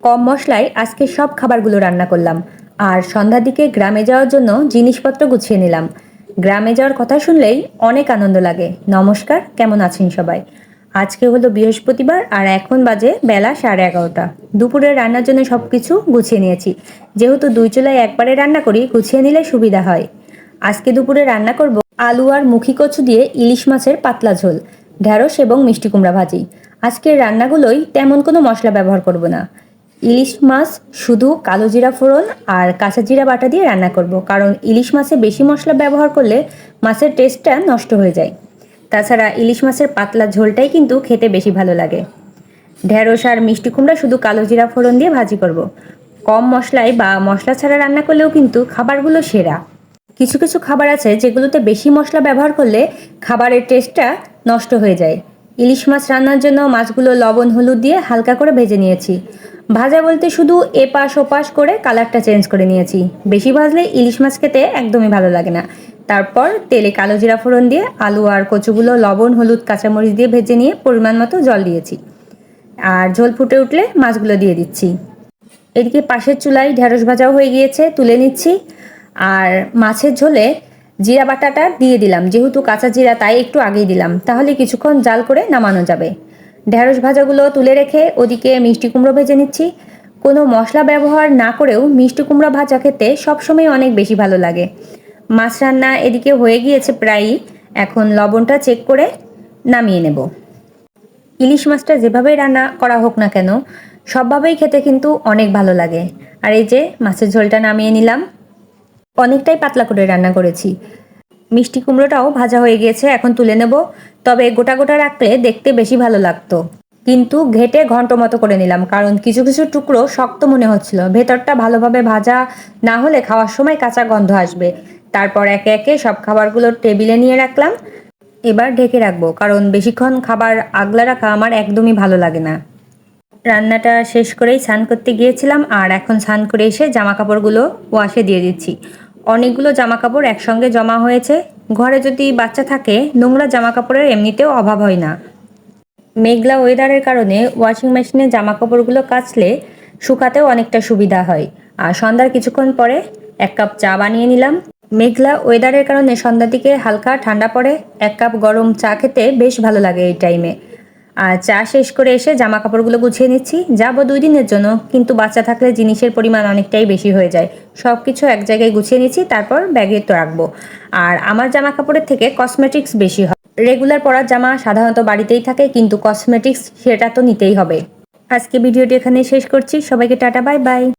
কম মশলায় আজকে সব খাবারগুলো রান্না করলাম। আর সন্ধ্যার দিকে গ্রামে যাওয়ার জন্য জিনিসপত্র গুছিয়ে নিলাম। গ্রামে যাওয়ার কথা শুনলেই অনেক আনন্দ লাগে। নমস্কার, কেমন আছেন সবাই? আজকে হলো বৃহস্পতিবার আর এখন বাজে বেলা সাড়ে এগারোটা। দুপুরে রান্নার জন্য সব কিছু গুছিয়ে নিয়েছি। যেহেতু দুই চুলায় একবারে রান্না করি, গুছিয়ে নিলে সুবিধা হয়। আজকে দুপুরে রান্না করব আলু আর মুখি কচু দিয়ে ইলিশ মাছের পাতলা ঝোল ঢ্যাঁড়স এবং মিষ্টি কুমড়া ভাজি। আজকের রান্নাগুলোই তেমন কোনো মশলা ব্যবহার করব না। ইলিশ মাছ শুধু কালো জিরা ফোড়ন আর কাঁচা জিরা বাটা দিয়ে রান্না করব, কারণ ইলিশ মাছে বেশি মশলা ব্যবহার করলে মাছের টেস্টটা নষ্ট হয়ে যায়। তাছাড়া ইলিশ মাছের পাতলা ঝোলটাই কিন্তু খেতে বেশি ভালো লাগে। ঢেঁড়স আর মিষ্টি কুমড়া শুধু কালো জিরা ফোড়ন দিয়ে ভাজি করব। কম মশলায় বা মশলা ছাড়া রান্না করলেও কিন্তু খাবারগুলো সেরা। কিছু কিছু খাবার আছে যেগুলোতে বেশি মশলা ব্যবহার করলে খাবারের টেস্টটা নষ্ট হয়ে যায়। ইলিশ মাছ রান্নার জন্য মাছগুলো লবণ, হলুদ দিয়ে হালকা করে ভেজে নিয়েছি। ভাজা বলতে শুধু এপাশ ওপাশ করে কালারটা চেঞ্জ করে নিয়েছি। বেশি ভাজলে ইলিশ মাছ খেতে একদমই ভালো লাগে না। তারপর তেলে কালো জিরা ফোড়ন দিয়ে আলু আর কচুগুলো, লবণ, হলুদ, কাঁচামরিচ দিয়ে ভেজে নিয়ে পরিমাণ মতো জল দিয়েছি। আর ঝোল ফুটে উঠলে মাছগুলো দিয়ে দিচ্ছি। এদিকে পাশের চুলায় ঢেঁড়স ভাজাও হয়ে গিয়েছে, তুলে নিচ্ছি। আর মাছের ঝোলে জিরা বাটাটা দিয়ে দিলাম। যেহেতু কাঁচা জিরা, তাই একটু আগেই দিলাম। তাহলে কিছুক্ষণ জাল করে নামানো যাবে। ঢেঁড়স ভাজাগুলো তুলে রেখে ওদিকে মিষ্টি কুমড়ো ভেজে নিচ্ছি। কোনো মশলা ব্যবহার না করেও মিষ্টি কুমড়া ভাজা খেতে সবসময় অনেক বেশি ভালো লাগে। মাছ রান্না এদিকে হয়ে গিয়েছে প্রায়ই। এখন লবণটা চেক করে নামিয়ে নেব। ইলিশ মাছটা যেভাবেই রান্না করা হোক না কেন, সবভাবেই খেতে কিন্তু অনেক ভালো লাগে। আর এই যে মাছের ঝোলটা নামিয়ে নিলাম। অনেকটাই পাতলা করে রান্না করেছি। মিষ্টি কুমড়োটাও ভাজা হয়ে গিয়েছে, এখন তুলে নেব। তবে গোটা গোটা রাখলে দেখতে বেশি ভালো লাগতো। কিন্তু ঘেটে ঘন্ট মতো করে নিলাম, কারণ কিছু কিছু টুকরো শক্ত মনে হচ্ছিল। ভেতরটা ভালোভাবে ভাজা না হলে খাওয়ার সময় কাঁচা গন্ধ আসবে। তারপর একে একে সব খাবারগুলো টেবিলে নিয়ে রাখলাম। এবার ঢেকে রাখব, কারণ বেশিক্ষণ খাবার আগলা রাখা আমার একদমই ভালো লাগে না। রান্নাটা শেষ করেই স্নান করতে গিয়েছিলাম, আর এখন স্নান করে এসে জামা কাপড়গুলো ওয়াশে দিয়ে দিচ্ছি। অনেকগুলো জামা কাপড় একসঙ্গে জমা হয়েছে। ঘরে যদি বাচ্চা থাকে, নোংরা জামা কাপড়ের এমনিতেও অভাব হয় না। মেঘলা ওয়েদারের কারণে ওয়াশিং মেশিনে জামা কাপড়গুলো কাচলে শুকাতেও অনেকটা সুবিধা হয়। আর সন্ধ্যার কিছুক্ষণ পরে এক কাপ চা বানিয়ে নিলাম। মেঘলা ওয়েদারের কারণে সন্ধ্যার দিকে হালকা ঠান্ডা পড়ে। এক কাপ গরম চা খেতে বেশ ভালো লাগে এই টাইমে। আর চা শেষ করে এসে জামা কাপড়গুলো গুছিয়ে নিচ্ছি। যাব দুই দিনের জন্য, কিন্তু বাচ্চা থাকলে জিনিসের পরিমাণ অনেকটাই বেশি হয়ে যায়। সব কিছু এক জায়গায় গুছিয়ে নিচ্ছি, তারপর ব্যাগে তো রাখব। আর আমার জামা কাপড়ের থেকে কসমেটিক্স বেশি হয়। রেগুলার পরার জামা সাধারণত বাড়িতেই থাকে, কিন্তু কসমেটিক্স সেটা তো নিতেই হবে। আজকে ভিডিওটি এখানে শেষ করছি। সবাইকে টাটা, বাই বাই।